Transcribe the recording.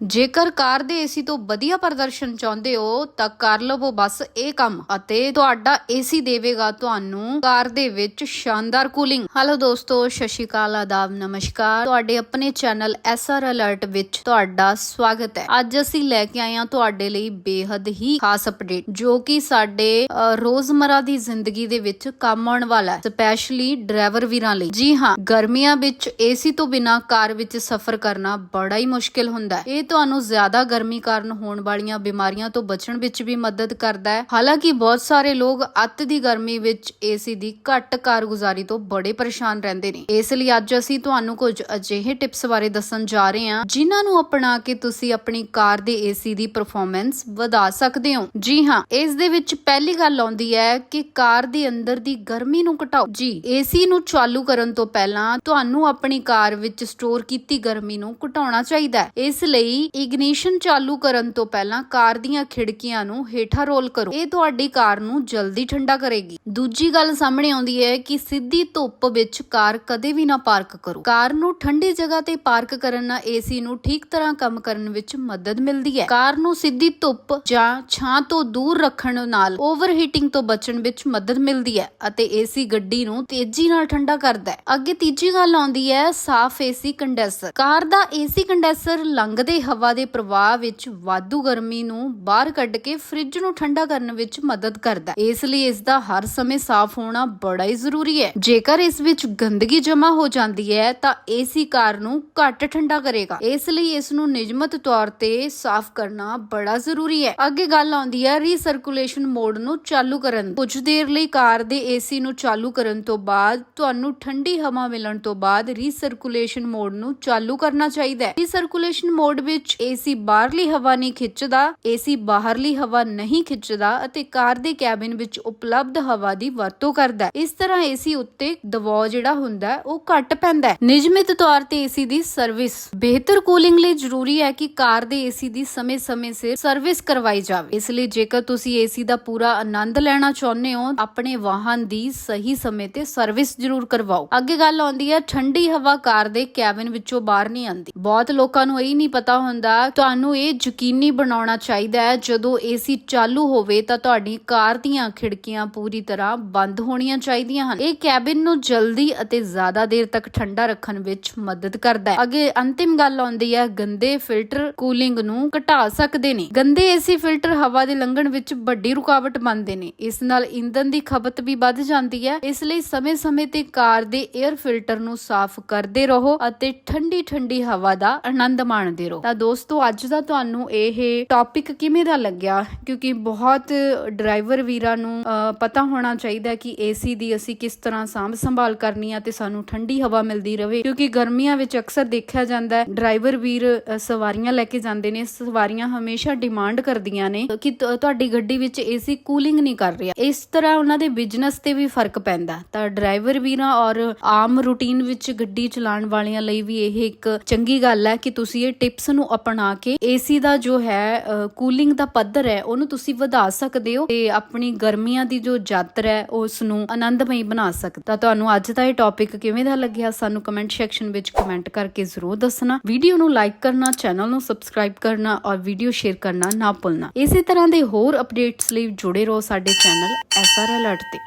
ਜੇਕਰ ਕਾਰ ਦੇ ਏਸੀ ਤੋਂ ਵਧੀਆ ਪ੍ਰਦਰਸ਼ਨ ਚਾਹੁੰਦੇ ਹੋ, ਤਾਂ ਕਰ ਲਵੋ ਬਸ ਇਹ ਕੰਮ ਅਤੇ ਤੁਹਾਡਾ ਏਸੀ ਦੇਵੇਗਾ ਤੁਹਾਨੂੰ ਕਾਰ ਦੇ ਵਿੱਚ ਸ਼ਾਨਦਾਰ ਕੂਲਿੰਗ। ਹੈਲੋ ਦੋਸਤੋ, ਸਤਿ ਆਦਾਬ, ਨਮਸਕਾਰ। ਤੁਹਾਡੇ ਆਪਣੇ ਚੈਨਲ ਐਸਆਰ ਅਲਰਟ ਵਿੱਚ ਤੁਹਾਡਾ ਸਵਾਗਤ ਹੈ। ਅੱਜ ਅਸੀਂ ਲੈ ਕੇ ਆਏ ਹਾਂ ਤੁਹਾਡੇ ਲਈ ਬੇहद ਹੀ ਖਾਸ ਅਪਡੇਟ, ਜੋ ਕਿ ਸਾਡੇ ਰੋਜ਼ਮਰਾ ਦੀ ਜ਼ਿੰਦਗੀ ਦੇ ਵਿੱਚ ਕੰਮ ਆਉਣ ਵਾਲਾ ਹੈ, ਸਪੈਸ਼ਲੀ ਡਰਾਈਵਰ ਵੀਰਾਂ ਲਈ। ਜੀ ਹਾਂ, ਗਰਮੀਆਂ ਵਿੱਚ ਏਸੀ ਤੋਂ ਬਿਨਾ ਕਾਰ ਵਿੱਚ ਸਫ਼ਰ ਕਰਨਾ ਬੜਾ ਹੀ ਮੁਸ਼ਕਿਲ ਹੁੰਦਾ ਹੈ। ਇਹ ਤੁਹਾਨੂੰ ਜ਼ਿਆਦਾ ਗਰਮੀ ਕਾਰਨ ਹੋਣ ਵਾਲੀਆਂ ਬਿਮਾਰੀਆਂ ਤੋਂ ਬਚਣ ਵਿੱਚ ਵੀ ਮਦਦ ਕਰਦਾ ਹੈ। ਹਾਲਾਂਕਿ ਬਹੁਤ ਸਾਰੇ ਲੋਕ ਅੱਤ ਦੀ ਗਰਮੀ ਵਿੱਚ ਏਸੀ ਦੀ ਘੱਟ ਕਾਰਗੁਜ਼ਾਰੀ ਤੋਂ ਬੜੇ ਪਰੇਸ਼ਾਨ ਰਹਿੰਦੇ ਨੇ। ਇਸ ਲਈ ਅੱਜ ਅਸੀਂ ਤੁਹਾਨੂੰ ਕੁਝ ਅਜਿਹੇ ਟਿਪਸ ਬਾਰੇ ਦੱਸਣ ਜਾ ਰਹੇ ਹਾਂ, ਜਿਨ੍ਹਾਂ ਨੂੰ ਅਪਣਾ ਕੇ ਤੁਸੀਂ ਆਪਣੀ ਕਾਰ ਦੇ ਏਸੀ ਦੀ ਪਰਫਾਰਮੈਂਸ ਵਧਾ ਸਕਦੇ ਹੋ। ਜੀ ਹਾਂ, ਇਸ ਦੇ ਵਿੱਚ ਪਹਿਲੀ ਗੱਲ ਆਉਂਦੀ ਹੈ ਕਿ ਕਾਰ ਦੇ ਅੰਦਰ ਦੀ ਗਰਮੀ ਨੂੰ ਘਟਾਓ। ਜੀ ਏਸੀ ਨੂੰ ਚਾਲੂ ਕਰਨ ਤੋਂ ਪਹਿਲਾਂ ਤੁਹਾਨੂੰ ਆਪਣੀ ਕਾਰ ਵਿੱਚ ਸਟੋਰ ਕੀਤੀ ਗਰਮੀ ਨੂੰ ਘਟਾਉਣਾ ਚਾਹੀਦਾ ਹੈ। ਇਸ ਲਈ ਇਗਨੀਸ਼ਨ ਚਾਲੂ ਕਰਨ ਤੋਂ ਪਹਿਲਾਂ ਕਾਰ ਦੀਆਂ ਖਿੜਕੀਆਂ ਨੂੰ ਹੇਠਾਂ ਰੋਲ ਕਰੋ। ਇਹ ਤੁਹਾਡੀ ਕਾਰ ਨੂੰ ਜਲਦੀ ਠੰਡਾ ਕਰੇਗੀ। ਦੂਜੀ ਗੱਲ ਸਾਹਮਣੇ ਆਉਂਦੀ ਹੈ ਕਿ ਸਿੱਧੀ ਧੁੱਪ ਵਿੱਚ ਕਾਰ ਕਦੇ ਵੀ ਨਾ ਪਾਰਕ ਕਰੋ। ਕਾਰ ਨੂੰ ਠੰਡੀ ਜਗ੍ਹਾ ਤੇ ਪਾਰਕ ਕਰਨ ਨਾਲ ਏਸੀ ਨੂੰ ਠੀਕ ਤਰ੍ਹਾਂ ਕੰਮ ਕਰਨ ਵਿੱਚ ਮਦਦ ਮਿਲਦੀ ਹੈ। ਕਾਰ ਨੂੰ ਸਿੱਧੀ ਧੁੱਪ ਜਾਂ ਛਾਂ ਤੋਂ ਦੂਰ ਰੱਖਣ ਨਾਲ ਓਵਰਹੀਟਿੰਗ ਤੋਂ ਬਚਣ ਵਿੱਚ ਮਦਦ ਮਿਲਦੀ ਹੈ ਅਤੇ ਏਸੀ ਗੱਡੀ ਨੂੰ ਤੇਜ਼ੀ ਨਾਲ ਠੰਡਾ ਕਰਦਾ ਹੈ। ਅੱਗੇ ਤੀਜੀ ਗੱਲ ਆਉਂਦੀ ਹੈ ਸਾਫ਼ ਏਸੀ ਕੰਡੈਂਸਰ। ਕਾਰ ਦਾ ਏਸੀ ਕੰਡੈਂਸਰ ਲੰਘਦੇ ਹਵਾ ਦੇ ਪ੍ਰਵਾਹ ਵਿੱਚ ਵਾਧੂ ਗਰਮੀ ਨੂੰ ਬਾਹਰ ਕੱਢ ਕੇ ਫ੍ਰਿਜ ਨੂੰ ਠੰਡਾ ਕਰਨ ਵਿੱਚ ਮਦਦ ਕਰਦਾ ਹੈ। ਇਸ ਲਈ ਇਸ ਦਾ ਹਰ ਸਮੇਂ ਸਾਫ਼ ਹੋਣਾ ਬੜਾ ਹੀ ਜ਼ਰੂਰੀ ਹੈ। ਜੇਕਰ ਇਸ ਵਿੱਚ ਗੰਦਗੀ ਜਮ੍ਹਾਂ ਹੋ ਜਾਂਦੀ ਹੈ, ਤਾਂ ਏਸੀ ਕਾਰ ਨੂੰ ਘੱਟ ਠੰਡਾ ਕਰੇਗਾ। ਇਸ ਲਈ ਇਸ ਨੂੰ ਨਿਯਮਤ ਤੌਰ ਤੇ ਸਾਫ਼ ਕਰਨਾ ਬੜਾ ਜ਼ਰੂਰੀ ਹੈ। ਅੱਗੇ ਗੱਲ ਆਉਂਦੀ ਹੈ, ਰੀਸਰਕੂਲੇਸ਼ਨ ਮੋਡ ਨੂੰ ਚਾਲੂ ਕਰਨ ਕੁਝ ਦੇਰ ਲਈ ਕਾਰ ਦੇ ਏਸੀ ਨੂੰ ਚਾਲੂ ਕਰਨ ਤੋਂ ਬਾਅਦ ਤੁਹਾਨੂੰ ਠੰਡੀ ਹਵਾ ਮਿਲਣ ਤੋਂ ਬਾਅਦ ਰੀਸਰਕੂਲੇਸ਼ਨ ਮੋਡ ਨੂੰ ਚਾਲੂ ਕਰਨਾ ਚਾਹੀਦਾ ਹੈ। ਰੀਸਰਕੂਲੇਸ਼ਨ ਮੋਡ ਵਿੱਚ ਏਸੀ ਬਾਹਰਲੀ ਹਵਾ ਨਹੀਂ ਖਿੱਚਦਾ ਏਸੀ ਬਾਹਰਲੀ ਹਵਾ ਨਹੀਂ ਖਿੱਚਦਾ ਅਤੇ ਕਾਰ ਦੇ ਕੈਬਿਨ ਵਿੱਚ ਉਪਲਬਧ ਹਵਾ ਦੀ ਵਰਤੋਂ ਕਰਦਾ ਹੈ। ਇਸ ਤਰ੍ਹਾਂ ਏਸੀ ਉੱਤੇ ਦਬਾਅ ਜਿਹੜਾ ਹੁੰਦਾ ਉਹ ਘੱਟ ਪੈਂਦਾ ਹੈ। ਨਿਯਮਿਤ ਤੌਰ ਤੇ ਏਸੀ ਦੀ ਸਰਵਿਸ ਬਿਹਤਰ ਕੂਲਿੰਗ ਲਈ ਜ਼ਰੂਰੀ ਹੈ ਕਿ ਕਾਰ ਦੇ ਏਸੀ ਦੀ ਸਮੇਂ-ਸਮੇਂ ਸਿਰ ਸਰਵਿਸ ਕਰਵਾਈ ਜਾਵੇ। ਇਸ ਲਈ ਜੇਕਰ ਤੁਸੀਂ ਏਸੀ ਦਾ ਪੂਰਾ ਆਨੰਦ ਲੈਣਾ ਚਾਹੁੰਦੇ ਹੋ, ਆਪਣੇ ਵਾਹਨ ਦੀ ਸਹੀ ਸਮੇਂ ਤੇ ਸਰਵਿਸ ਜ਼ਰੂਰ ਕਰਵਾਓ। ਅੱਗੇ ਗੱਲ ਆਉਂਦੀ ਹੈ, ਠੰਡੀ ਹਵਾ ਕਾਰ ਦੇ ਕੈਬਿਨ ਵਿੱਚੋਂ ਬਾਹਰ ਨਹੀਂ ਆਉਂਦੀ। ਬਹੁਤ ਲੋਕਾਂ ਨੂੰ ਇਹ ਨਹੀਂ ਪਤਾ ਹੁੰਦਾ, ਤੁਹਾਨੂੰ ਇਹ ਯਕੀਨੀ ਬਣਾਉਣਾ ਚਾਹੀਦਾ ਹੈ, ਜਦੋਂ ਏਸੀ ਚਾਲੂ ਹੋਵੇ ਤਾਂ ਤੁਹਾਡੀ ਕਾਰ ਦੀਆਂ ਖਿੜਕੀਆਂ ਪੂਰੀ ਤਰ੍ਹਾਂ ਬੰਦ ਹੋਣੀਆਂ ਚਾਹੀਦੀਆਂ ਹਨ। ਇਹ ਕੈਬਿਨ ਨੂੰ ਜਲਦੀ ਅਤੇ ਜ਼ਿਆਦਾ ਦੇਰ ਤੱਕ ਠੰਡਾ ਰੱਖਣ ਵਿੱਚ ਮਦਦ ਕਰਦਾ ਹੈ। ਅੱਗੇ ਅੰਤਿਮ ਗੱਲ ਆਉਂਦੀ ਹੈ, ਗੰਦੇ ਫਿਲਟਰ ਕੂਲਿੰਗ ਨੂੰ ਘਟਾ ਸਕਦੇ ਨੇ। ਗੰਦੇ ਏਸੀ ਫਿਲਟਰ ਹਵਾ ਦੇ ਲੰਘਣ ਵਿੱਚ ਵੱਡੀ ਰੁਕਾਵਟ ਬਣਦੇ ਨੇ। ਇਸ ਨਾਲ ਇੰਧਨ ਦੀ ਖਪਤ ਵੀ ਵੱਧ ਜਾਂਦੀ ਹੈ। ਇਸ ਲਈ ਸਮੇਂ-ਸਮੇਂ ਤੇ ਕਾਰ ਦੇ 에ਅਰ ਫਿਲਟਰ ਨੂੰ ਸਾਫ਼ ਕਰਦੇ ਰਹੋ ਅਤੇ ਠੰਡੀ-ਠੰਡੀ ਹਵਾ ਦਾ ਆਨੰਦ ਮਾਣਦੇ ਰਹੋ। ਤਾਂ ਦੋਸਤੋ, ਅੱਜ ਦਾ ਤੁਹਾਨੂੰ ਇਹ ਟੌਪਿਕ ਕਿਵੇਂ ਦਾ ਲੱਗਿਆ? ਕਿਉਂਕਿ ਬਹੁਤ ਡਰਾਈਵਰ ਵੀਰਾਂ ਨੂੰ ਪਤਾ ਹੋਣਾ ਚਾਹੀਦਾ ਕਿ ਏਸੀ ਦੀ ਅਸੀਂ ਕਿਸ ਤਰ੍ਹਾਂ ਸਾਂਭ ਸੰਭਾਲ ਕਰਨੀ ਆ ਤੇ ਸਾਨੂੰ ਠੰਡੀ ਹਵਾ ਮਿਲਦੀ ਰਵੇ। ਕਿਉਂਕਿ ਗਰਮੀਆਂ ਵਿੱਚ ਅਕਸਰ ਦੇਖਿਆ ਜਾਂਦਾ ਹੈ ਡਰਾਈਵਰ ਵੀਰ ਸਵਾਰੀਆਂ ਲੈ ਕੇ ਜਾਂਦੇ ਨੇ। ਸਵਾਰੀਆਂ ਹਮੇਸ਼ਾ ਡਿਮਾਂਡ ਕਰਦੀਆਂ ਨੇ ਕਿ ਤੁਹਾਡੀ ਗੱਡੀ ਵਿੱਚ ਏਸੀ ਕੂਲਿੰਗ ਨਹੀਂ ਕਰ ਰਿਹਾ। ਇਸ ਤਰ੍ਹਾਂ ਉਹਨਾਂ ਦੇ ਬਿਜ਼ਨਸ ਤੇ ਵੀ ਫ਼ਰਕ ਪੈਂਦਾ। ਤਾਂ ਡਰਾਈਵਰ ਵੀਰਾਂ ਔਰ ਆਮ ਰੂਟੀਨ ਵਿੱਚ ਗੱਡੀ ਚਲਾਉਣ ਵਾਲਿਆਂ ਲਈ ਵੀ ਇਹ ਇੱਕ ਚੰਗੀ ਗੱਲ ਹੈ ਕਿ ਤੁਸੀਂ ਇਹ ਟਿਪਸ ਨੂੰ ਅਪਣਾ ਕੇ ਏਸੀ ਦਾ ਜੋ ਹੈ ਕੂਲਿੰਗ ਦਾ ਪੱਧਰ ਹੈ, ਉਹਨੂੰ ਤੁਸੀਂ ਵਧਾ ਸਕਦੇ ਹੋ ਤੇ ਆਪਣੀ ਗਰਮੀਆਂ ਦੀ ਜੋ ਯਾਤਰਾ ਹੈ ਉਸ ਨੂੰ ਆਨੰਦਮਈ ਬਣਾ ਸਕਦੇ। ਤੁਹਾਨੂੰ ਅੱਜ ਦਾ ਇਹ ਟੌਪਿਕ ਕਿਵੇਂ ਦਾ ਲੱਗਿਆ, ਸਾਨੂੰ ਕਮੈਂਟ ਸੈਕਸ਼ਨ ਵਿੱਚ ਕਮੈਂਟ ਕਰਕੇ ਜ਼ਰੂਰ ਦੱਸਣਾ। ਵੀਡੀਓ ਨੂੰ ਲਾਈਕ ਕਰਨਾ ਚੈਨਲ ਨੂੰ ਸਬਸਕ੍ਰਾਈਬ ਕਰਨਾ ਔਰ ਵੀਡੀਓ ਸ਼ੇਅਰ ਕਰਨਾ ਨਾ ਭੁੱਲਣਾ। ਇਸੇ ਤਰ੍ਹਾਂ ਦੇ ਹੋਰ ਅਪਡੇਟਸ ਲਈ ਜੁੜੇ ਰਹੋ ਸਾਡੇ ਚੈਨਲ ਐਸਆਰ ਅਲਰਟ ਤੇ।